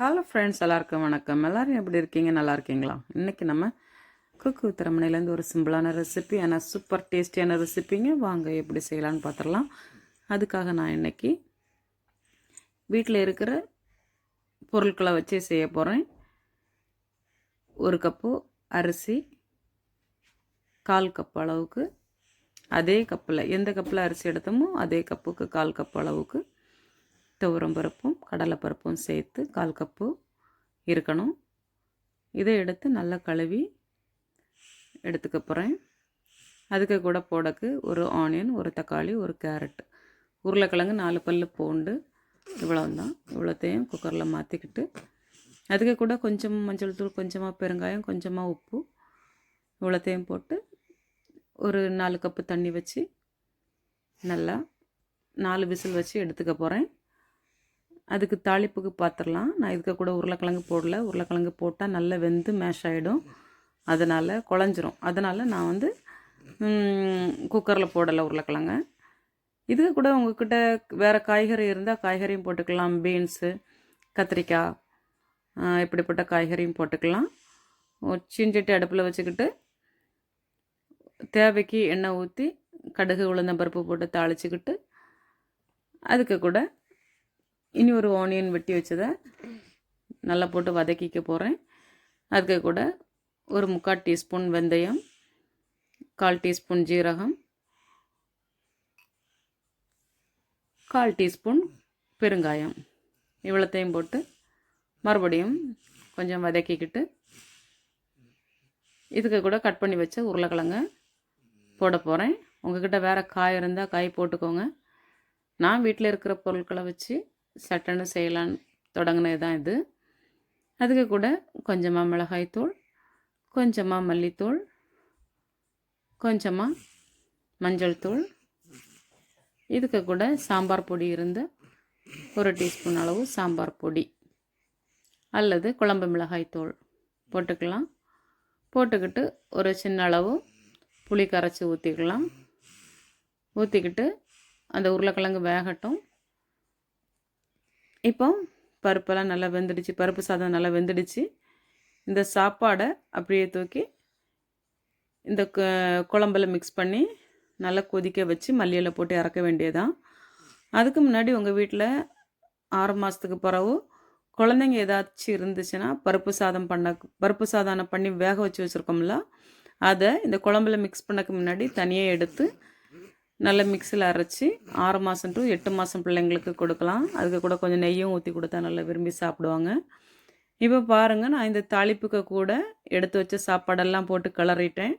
Hello friends எல்லாருக்கும் வணக்கம். எல்லாரும் எப்படி இருக்கீங்க? நல்லா இருக்கீங்களா? இன்றைக்கி நம்ம குக்கு திறமனையிலேருந்து ஒரு சிம்பிளான ரெசிபி ஆனால் சூப்பர் டேஸ்டியான ரெசிபிங்க வாங்க எப்படி செய்யலான்னு பார்த்துடலாம் அதுக்காக நான் இன்னைக்கு வீட்டில் இருக்கிற பொருட்களை வச்சு செய்ய போகிறேன் ஒரு கப்பு அரிசி கால் கப் அளவுக்கு. அதே கப்பில் எந்த கப்பில் அரிசி எடுத்தோமோ அதே கப்புக்கு கால் கப் அளவுக்கு துவரம் பருப்பும் கடலைப்பருப்பும் சேர்த்து கால் கப்பு இருக்கணும். இதை எடுத்து நல்லா கழுவி எடுத்துக்க போகிறேன் அதுக்கு கூட போடக்கு ஒரு ஆனியன் ஒரு தக்காளி ஒரு கேரட். உருளைக்கிழங்கு நாலு பல் பூண்டு இவ்வளோந்தான் இவ்வளோத்தையும் குக்கரில் மாற்றிக்கிட்டு அதுக்கு கூட கொஞ்சம் மஞ்சள் தூள் கொஞ்சமாக பெருங்காயம் கொஞ்சமாக உப்பு இவ்வளோத்தையும் போட்டு ஒரு நாலு கப்பு தண்ணி வச்சு நல்லா நாலு விசில் வச்சு எடுத்துக்க போகிறேன் அதுக்கு தாளிப்புக்கு பார்த்துடலாம் நான் இதுக்கு கூட உருளைக்கிழங்கு போடல. உருளைக்கிழங்கு போட்டால் நல்லா வெந்து மேஷ் ஆகிடும் அதனால் குழஞ்சிரும். அதனால் நான் வந்து குக்கரில் போடலை உருளைக்கிழங்கு. இதுக்கு கூட உங்கள்கிட்ட வேறு காய்கறி இருந்தால் காய்கறியும் போட்டுக்கலாம். பீன்ஸு கத்திரிக்காய் இப்படிப்பட்ட காய்கறியும் போட்டுக்கலாம். சிஞ்சட்டி அடுப்பில் வச்சுக்கிட்டு தேவைக்கு எண்ணெய் ஊற்றி கடுகு உளுந்த பருப்பு போட்டு தாளிச்சுக்கிட்டு அதுக்கு கூட இனி ஒரு ஆனியன் வெட்டி வச்சதை நல்லா போட்டு வதக்கிக்க போகிறேன் அதுக்கு கூட ஒரு முக்கால் டீஸ்பூன் வெந்தயம் கால் டீஸ்பூன் ஜீரகம் கால் டீஸ்பூன் பெருங்காயம். இவ்வளோத்தையும் போட்டு மறுபடியும் கொஞ்சம் வதக்கிக்கிட்டு இதுக்கு கூட கட் பண்ணி வச்ச உருளைக்கிழங்க போட போகிறேன் உங்ககிட்ட வேறு காய் இருந்தால் காய் போட்டுக்கோங்க. நான் வீட்டில் இருக்கிற பொருட்களை வச்சு சட்டன்னு செய்யலான்னு தொடங்கினது தான் இது. அதுக்கு கூட கொஞ்சமாக மிளகாய்த்தூள் கொஞ்சமாக மல்லித்தூள் கொஞ்சமாக மஞ்சள் தூள் இதுக்கு கூட சாம்பார் பொடி இருந்து ஒரு டீஸ்பூன் அளவு சாம்பார் பொடி அல்லது குழம்பு மிளகாய்த்தூள் போட்டுக்கலாம். போட்டுக்கிட்டு ஒரு சின்ன அளவு புளி கரைச்சி ஊற்றிக்கலாம் ஊற்றிக்கிட்டு அந்த உருளைக்கிழங்கு வேகட்டும். இப்போ பருப்பெல்லாம் நல்லா வெந்துடுச்சு. பருப்பு சாதம் நல்லா வெந்துடுச்சு. இந்த சாப்பாடை அப்படியே தூக்கி இந்த க- குழம்புல மிக்ஸ் பண்ணி நல்லா கொதிக்க வச்சு மல்லியில் போட்டு இறக்க வேண்டியதான் அதுக்கு முன்னாடி உங்கள் வீட்டில் ஆறு மாதத்துக்கு பிறகு குழந்தைங்க ஏதாச்சும் இருந்துச்சுன்னா பருப்பு சாதம் பண்ண பருப்பு சாதம் பண்ணி வேக வச்சு வச்சுருக்கோம்ல அதை இந்த குழம்புல மிக்ஸ் பண்ணக்கு முன்னாடி தனியாக எடுத்து நல்லா மிக்ஸியில் அரைச்சி ஆறு மாதம் டு எட்டு மாதம் பிள்ளைங்களுக்கு கொடுக்கலாம். அதுக்கு கூட கொஞ்சம் நெய்யும் ஊற்றி கொடுத்தா நல்லா விரும்பி சாப்பிடுவாங்க. இப்போ பாருங்கள் நான் இந்த தாளிப்புக்கு கூட எடுத்து வச்ச சாப்பாடெல்லாம் போட்டு கிளறிட்டேன்.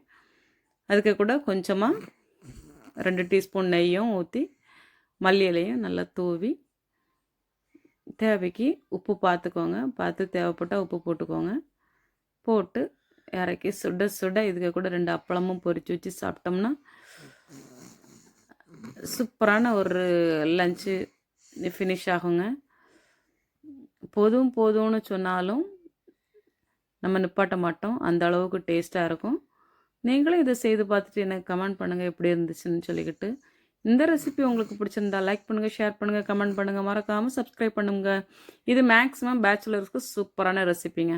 அதுக்கு கூட கொஞ்சமாக ரெண்டு டீஸ்பூன் நெய்யும் ஊற்றி மல்லி இலையும் நல்லா தூவி தேவைக்கு உப்பு பார்த்துக்கோங்க பார்த்து தேவைப்பட்டால் உப்பு போட்டுக்கோங்க. போட்டு இறக்கி சுட சுட இதுக்கு கூட ரெண்டு அப்பளமும் பொறிச்சு வச்சு சாப்பிட்டோம்னா சூப்பரான ஒரு லஞ்சு ஃபினிஷ் ஆகுங்க. போதும் போதும்னு சொன்னாலும் நம்ம நிப்பாட்ட மாட்டோம். அந்த அளவுக்கு டேஸ்ட்டாக இருக்கும். நீங்களும் இதை செய்து பார்த்துட்டு எனக்கு கமெண்ட் பண்ணுங்கள் எப்படி இருந்துச்சுன்னு சொல்லிக்கிட்டு. இந்த ரெசிபி உங்களுக்கு பிடிச்சிருந்தா லைக் பண்ணுங்கள் ஷேர் பண்ணுங்கள் கமெண்ட் பண்ணுங்கள் மறக்காமல் சப்ஸ்கிரைப் பண்ணுங்கள் இது மேக்ஸிமம் பேச்சுலர்ஸ்க்கு சூப்பரான ரெசிபிங்க